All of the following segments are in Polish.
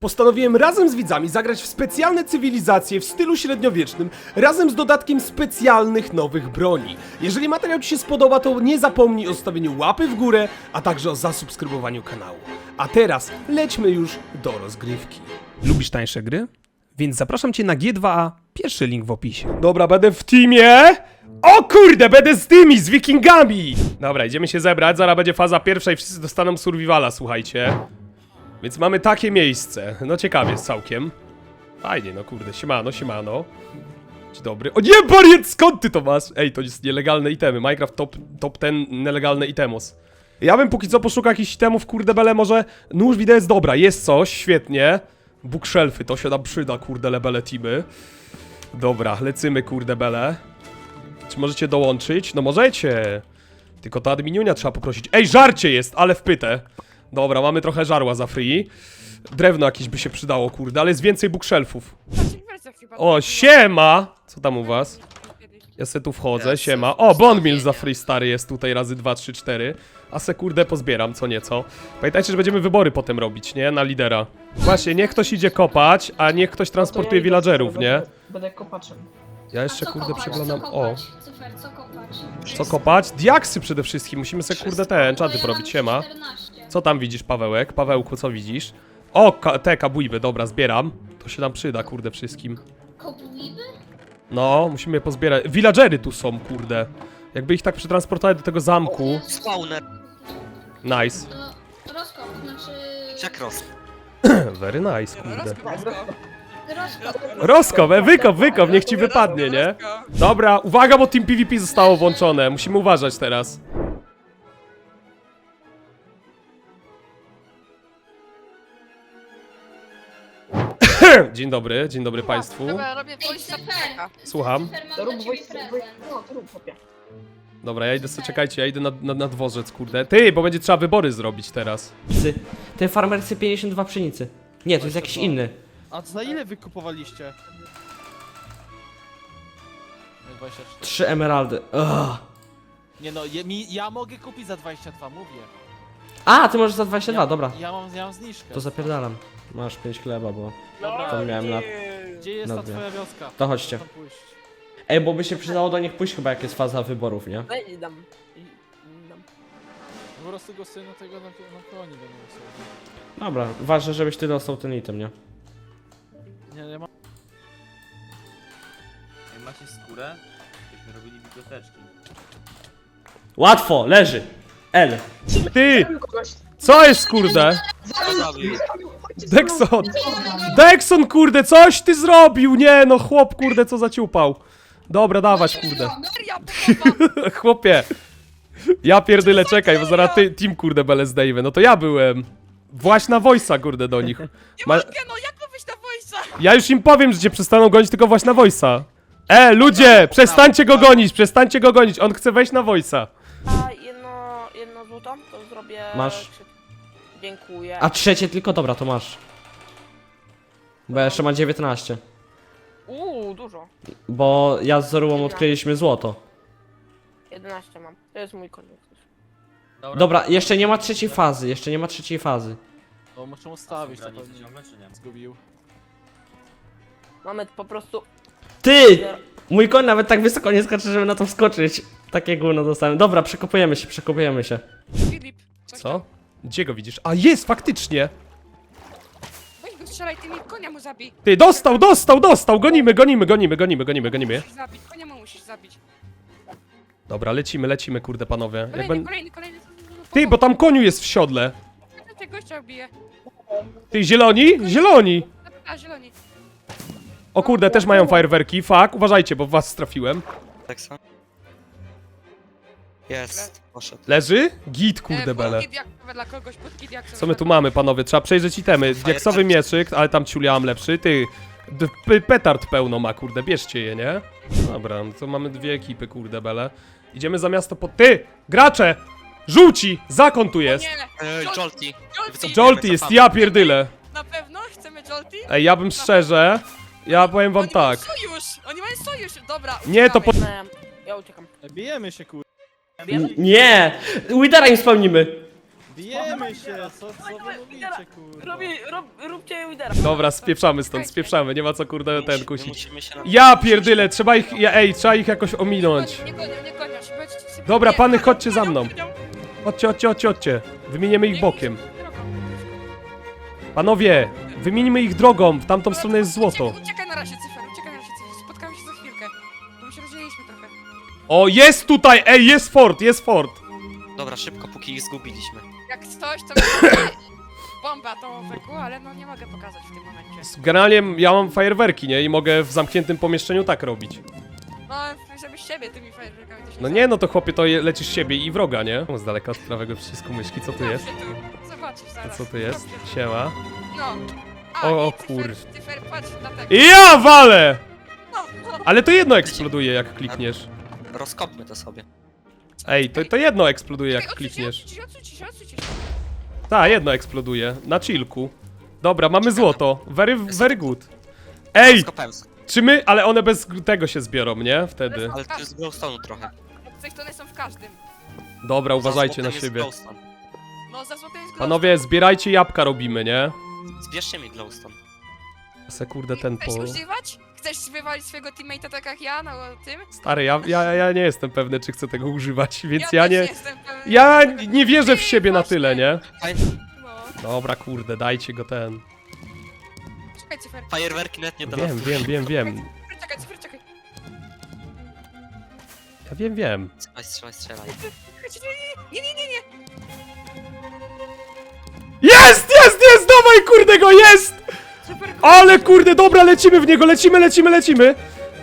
Postanowiłem razem z widzami zagrać w specjalne cywilizacje w stylu średniowiecznym, razem z dodatkiem specjalnych nowych broni. Jeżeli materiał Ci się spodoba, to nie zapomnij o zostawieniu łapy w górę, a także o zasubskrybowaniu kanału. A teraz lećmy już do rozgrywki. Lubisz tańsze gry? Więc zapraszam Cię na G2A, pierwszy link w opisie. Dobra, będę w teamie! O kurde, będę z tymi, z wikingami! Dobra, idziemy się zebrać, zaraz będzie faza pierwsza i wszyscy dostaną survivala, słuchajcie. Więc mamy takie miejsce. No ciekawie całkiem. Fajnie, no kurde, siemano, siemano. Dzień dobry. O nie, Bariet, skąd ty to masz? Ej, to jest nielegalne itemy. Minecraft top, top 10 nielegalne itemos. Ja bym póki co poszukał jakichś itemów, kurde bele, może... Nóż widać jest dobra, jest coś, świetnie. Bookshelfy, to się nam przyda, kurde lebele teamy. Dobra, lecymy, kurde bele. Czy możecie dołączyć? No możecie. Tylko to adminiunia trzeba poprosić. Ej, żarcie jest, ale wpytę. Dobra, mamy trochę żarła za free. Drewno jakieś by się przydało, kurde, ale jest więcej bookshelfów. O, siema! Co tam u was? Ja se tu wchodzę, siema. O, Bondmill za free stary jest tutaj razy 2, 3, 4. A se kurde pozbieram, co nieco. Pamiętajcie, że będziemy wybory potem robić, nie? Na lidera. Właśnie, niech ktoś idzie kopać, a niech ktoś transportuje villagerów, nie? Będę kopaczem. Ja jeszcze co kurde kopać, przeglądam. Co O, kopać? Co kopać? co kopać? Diaksy przede wszystkim, musimy se kurde te enchanty porobić, siema. 14. Co tam widzisz, Pawełek? Pawełku, co widzisz? O, ka te kabujby, dobra, zbieram. To się nam przyda, kurde, wszystkim. Kopuliby? No, musimy je pozbierać. Villagery tu są, kurde. Jakby ich tak przetransportować do tego zamku. Spawner. Nice. No, rozkop, znaczy... Jak roz? Very nice, kurde. Rozkop. Roskop, e, wykop, wykop, niech ci wypadnie, nie? Dobra, uwaga, bo Team PvP zostało włączone. Musimy uważać teraz. Dzień dobry, dzień dobry państwu. Dobra, robię Ej, voice Cyfer! Słucham. Cyfer, mam To dla rób ciebie voice, prezent. voice, no to rób chłopie. Dobra, ja idę czekajcie, ja idę na, na, na dworzec, kurde. Ty, bo będzie trzeba wybory zrobić teraz. pszenicy. Ten farmer chce 52 pszenicy. Nie, to jest jakiś inny. A za ile wy kupowaliście? 24. 3 emeraldy. Ugh. Nie no, je, mi, ja mogę kupić za 22, mówię. A, ty możesz za 22, ja, dobra. Ja mam, ja mam zniżkę. To zapierdalam. Masz 5 chleba, bo Dobra, to miałem na... gdzie jest ta Dobra. twoja wioska? To chodźcie. Tam pójść. Ej, bo by się przydało do nich pójść chyba jak jest faza wyborów, nie? Daj, dam. I- dam. Po prostu go synu tego na, na koni będę sobie. Dobra, ważne, żebyś ty dostał ten item, nie? Nie, ja mam... Jak macie skórę, byśmy robili biblioteczki. Łatwo, leży. L. Ty, kogoś. co jest, kurde? Zabił. Dexon! Dexon, kurde, coś ty zrobił! Nie, no chłop, kurde, co zaciupał. Dobra, dawać, kurde. Maria pochowa! Chłopie. Ja pierdyle, czekaj, bo zaraz ty, team, kurde, bele zdejmę. No to ja byłem. Właśnie na voice'a, kurde, do nich. Nie Ma- mogę, no jak mówisz na voice'a? Ja już im powiem, że cię przestaną gonić, tylko właśnie na voice'a. E, ludzie, przestańcie go gonić, przestańcie go gonić, on chce wejść na voice'a. A jedno, jedno złoto, to zrobię... Masz. krzyk. Dziękuję. A trzecie tylko, dobra, to masz. Bo ja jeszcze ma 19. Uuu, dużo. Bo ja z Zorułą odkryliśmy złoto. 11 mam. To jest mój koniec. Dobra, jeszcze nie ma trzeciej fazy, jeszcze nie ma trzeciej fazy. No muszę ustawić to pewnie. Zgubił. Mamy po prostu... Ty! Mój koń nawet tak wysoko nie skacze, żeby na to wskoczyć. Takie gówno dostałem. Dobra, przekopujemy się, przekopujemy się. Filip. Co? Gdzie go widzisz? A jest, faktycznie. Weź go strzelaj, ty mi konia mu zabij. Ty, dostał, dostał, dostał, gonimy, gonimy, gonimy, gonimy, gonimy, gonimy. Musisz zabić, konia mu musisz zabić. Dobra, lecimy, lecimy, kurde, panowie. Jak Kolejny, ben... kolejny, kolejny. Ty, bo tam koniu jest w siodle. Tego gościa. Ty, zieloni? Zieloni! A, zieloni. O kurde, też mają fajerwerki, fuck, uważajcie, bo w was trafiłem. Tak samo. Jest, poszedł. Leży? Git, kurde, E, bele. podki diaksowe dla kogoś, podki diaksowe Co my dla tu mamy, panowie? Trzeba przejrzeć itemy. Diaksowy mieczyk, ale tam ciuliałam lepszy. Ty, d- p- petard pełno ma, kurde, bierzcie je, nie? Dobra, no to mamy dwie ekipy, kurde, bele. Idziemy za miasto po... Ty! Gracze! Żółci! Zakon tu jest! Nie, Jolty. Jolty! Jolty jest, ja pierdyle! Na pewno? Chcemy Jolty? Ej, ja bym szczerze... Ja powiem wam Oni tak. mają sojusz! Oni mają sojusz! Dobra, Nie, to po... uciekamy. Ja uciekam. Bijemy się kur... N nie! Withera im spełnimy. Bijemy się, co, co wy mówicie, kurwa? Robi, rob, róbcie widera. Dobra, spieprzamy stąd, spieprzamy, nie ma co kurde ten kusić. musimy się na... Ja pierdyle, trzeba ich, ja, ej, trzeba ich jakoś ominąć. Nie gonią, nie gonią się, będziecie sobie- Dobra, pany, chodźcie za mną. Chodźcie, chodźcie, chodźcie, chodźcie. Wymieniemy ich bokiem. drogą. Panowie, wymienimy ich drogą, w tamtą stronę jest złoto. Uciekaj, się rozdzieliliśmy trochę. O, jest tutaj, ej, jest fort, jest fort. Dobra, szybko, póki ich zgubiliśmy. Jak coś, to będzie bomba atomowego, ale no nie mogę pokazać w tym momencie. Generalnie ja mam fajerwerki, nie? I mogę w zamkniętym pomieszczeniu tak robić. No, żebyś siebie tymi fajerwerkami to się No nie, no to chłopie, to je- lecisz siebie i wroga, nie? Z daleka od prawego przycisku myszki, co tu jest? Dobrze tu. Zobaczysz A zaraz. co tu jest? Dobrze. Siema. No. O, o i cyfer- kur- Cyfer, patrz na tego. I ja walę! No, no. Ale to jedno eksploduje, jak klikniesz. Rozkopmy to sobie. Ej, to, to jedno eksploduje, jak klikniesz. odsuń się, odsuń się, odsuń się. Tak, jedno eksploduje. Na chillku. Dobra, mamy złoto. Very, very good. Ej, Rozkopałem sobie. czy my... Ale one bez tego się zbiorą, nie? Wtedy. Ale to jest glowstone'u trochę. Coś to one są w każdym. Dobra, uważajcie Za na złotem jest siebie. glowstone. No, za złotem jest Panowie, zbierajcie jabłka robimy, nie? Zbierzcie mi glowstone. Se kurde ten po... Chcesz używać? Chcesz wywalić swojego teammate'a tak jak ja na tym? Stary, ja, ja, ja nie jestem pewny, czy chcę tego używać, więc ja też nie... jestem pewny. Ja nie wierzę w siebie na tyle, nie? No. Dobra, kurde, dajcie go ten. Czekaj, cyfer. Fajerwerki net nie Wiem, wiem, wiem, wiem. Cyfer, Czekaj, cyfer, czekaj. Ja wiem, wiem. Strzelaj, strzelaj, strzelaj. Nie, nie, nie, nie, nie. Jest, jest, jest, dawaj, kurde go, jest! Ale kurde, dobra, lecimy w niego, lecimy, lecimy, lecimy!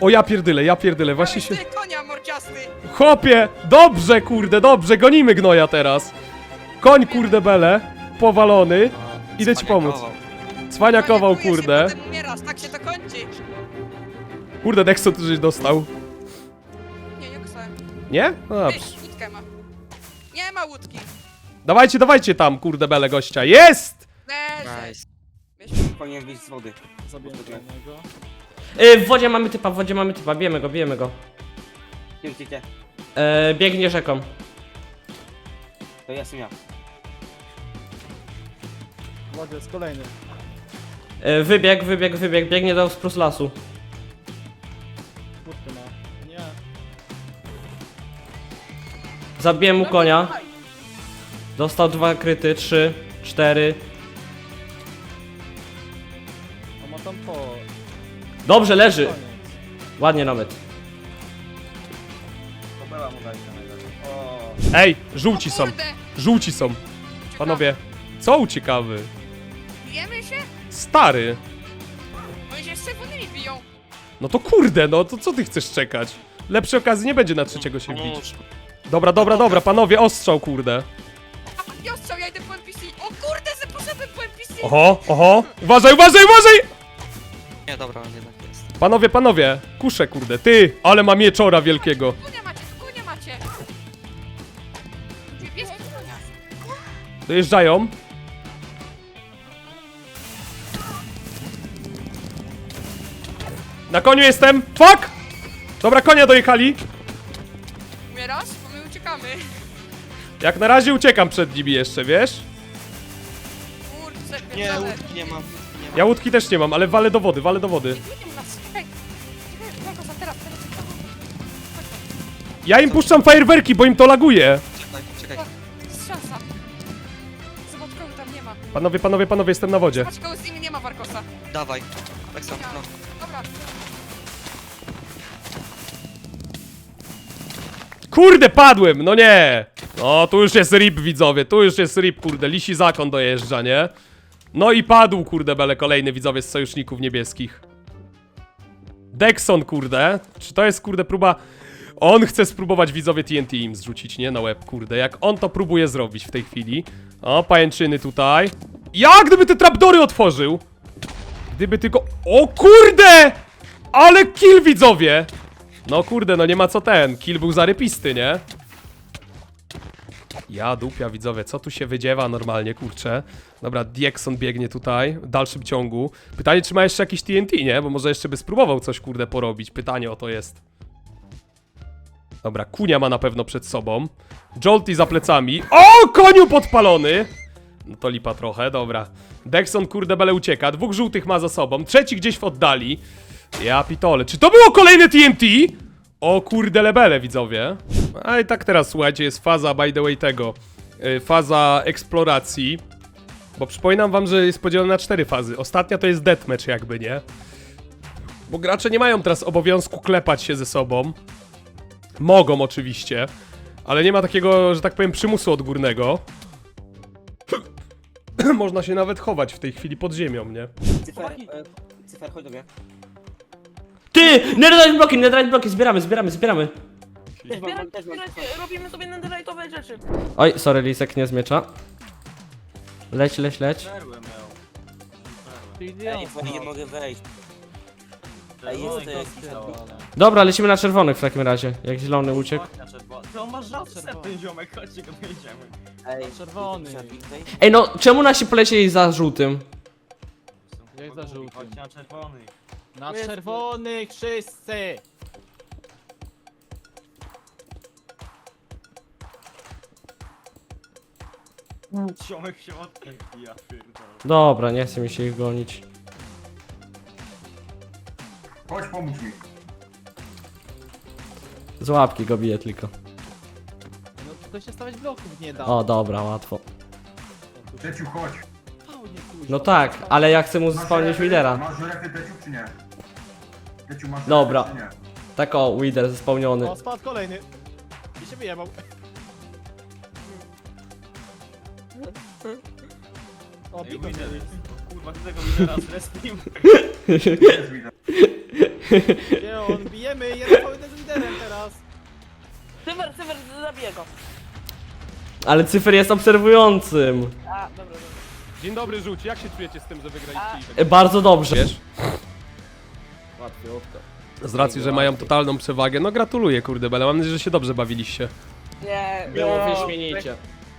O, ja pierdyle, ja pierdyle, właśnie się... Ty, konia morciasty. Chłopie, dobrze, kurde, dobrze, gonimy gnoja teraz. Koń, kurde, bele, powalony. Idę ci pomóc. Cwaniakował. Się, kurde. Potem umierasz, tak się to kończy. Kurde, Dexo tu żeś dostał. Nie, nie kusałem. Nie? No Ty, dobrze. łódkę ma. Nie ma łódki. Dawajcie, dawajcie tam, kurde, bele gościa. Jest! Leży. Nice. Powinien wyjść z wody. Zabiłem jednego. Y, w wodzie mamy typa, w wodzie mamy typa, bijemy go, bijemy go. Nie uciekcie. E, biegnie rzeką. To jestem ja. Wodzie jest kolejny. E, wybieg, wybieg, wybieg, biegnie do sprus lasu. Kurde ma. Nie. Zabiłem mu konia. Dostał dwa kryty, trzy, cztery. Dobrze, leży. Ładnie nawet. To była mu dać na najlepiej. O. Ej, żółci są, żółci są. Panowie, co uciekawy? Bijemy się? Stary. Oni się z czerwonymi biją. No to kurde, no to co ty chcesz czekać? Lepszej okazji nie będzie na trzeciego się. Pomóż. Dobra, dobra, dobra, panowie, ostrzał, kurde. A, ja ostrzał, ja idę po NPC. O kurde, że poszedłem po NPC. Oho, oho. Uważaj, uważaj, uważaj! Nie, dobra, on jednak jest. Panowie, panowie, kuszę, kurde. Ty, ale ma mieczora wielkiego. Konia macie, konia macie. Jest konia. Dojeżdżają. Na koniu jestem. Fuck! Dobra, konia dojechali. Umierasz? Bo my uciekamy. Jak na razie uciekam przed nimi jeszcze, wiesz? Kurczę, Nie, pierdolę. łódki nie ma. Ja łódki też nie mam, ale walę do wody, walę do wody. Ja im puszczam fajerwerki, bo im to laguje. Czekaj, czekaj. Jest szansa. Zobacz, kogo tam nie ma. Panowie, panowie, panowie, jestem na wodzie. Zobacz, kogo z nimi nie ma Warkosa. Dawaj. Tak samo, no. Dobra. Kurde, padłem, no nie! No, tu już jest rip, widzowie, tu już jest rip, kurde, lisi zakon dojeżdża, nie? No i padł, kurde, bele, kolejny widzowie z sojuszników niebieskich. Dexon, kurde, czy to jest, kurde, próba... On chce spróbować widzowie TNT im zrzucić, nie? Na łeb, kurde, jak on to próbuje zrobić w tej chwili. O, pajęczyny tutaj. Ja, gdyby te trapdory otworzył! Gdyby tylko... O kurde! Ale kill, widzowie! No kurde, no nie ma co ten. Kill był zarypisty, nie? Ja dupia, widzowie, co tu się wydziewa normalnie, kurczę. Dobra, Diekson biegnie tutaj, w dalszym ciągu. Pytanie, czy ma jeszcze jakiś TNT, nie? Bo może jeszcze by spróbował coś, kurde, porobić. Pytanie o to jest. Dobra, Kunia ma na pewno przed sobą. Jolty za plecami. O, koniu podpalony! No to lipa trochę, dobra. Dexon kurde bele ucieka, dwóch żółtych ma za sobą, trzeci gdzieś w oddali. Ja pitole, czy to było kolejne TNT? O kurde lebele widzowie. A i tak teraz słuchajcie, jest faza by the way tego. y, Faza eksploracji. Bo przypominam wam, że jest podzielona na cztery fazy. Ostatnia to jest deathmatch jakby, nie? Bo gracze nie mają teraz obowiązku klepać się ze sobą. Mogą oczywiście, ale nie ma takiego, że tak powiem, przymusu odgórnego. Można się nawet chować w tej chwili pod ziemią, nie? Cyfer, e, cyfer, chodź do mnie. Ty! Netherite bloki, netherite bloki, zbieramy, zbieramy, zbieramy. Zbierajcie, zbierajcie, cyfer. robimy sobie netherite'owe rzeczy. Oj, sorry, lisek, nie z miecza. Leć, leć, leć. Ty idiota. nie mogę wejść. Ej, jest jakiś tam. Dobra, lecimy na czerwonych w takim razie, jak zielony uciekł. To masz zawsze ten ziomek, chodźcie go dojedziemy. Ej, Czerwony. Ej, no, czemu nasi polecieli za żółtym? Jak za żółtym. na czerwony. Na czerwonych wszyscy! Się odkręci, ja pierdolę. Dobra, nie chce mi się ich gonić. Chodź, pomóż mi. Z łapki go bije tylko. No tylko się stawiać bloków nie da. O, dobra, łatwo. Teciu, chodź. No tak, ale ja chcę mu spełnić widera. Masz Teciu, czy nie? Teciu, masz Dobra. żelefy, czy nie? Tak o, wider spełniony. O, spadł kolejny. I się wyjebał. O, bito Kurwa, ty tego widera zrespił. Jest widać. Gdzie on? Bijemy jeden po jeden z liderem teraz. Cyfer, cyfer, zabiję go. Ale cyfer jest obserwującym. A, dobra, dobra. Dzień dobry, żółci. Jak się czujecie z tym, że wygraliście? E, Bardzo dobrze. Wiesz? Z racji, że mają totalną przewagę. No gratuluję, kurde, bele. Mam nadzieję, że się dobrze bawiliście. Nie, Było no, wyśmienicie.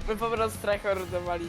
My po prostu tryhardowali.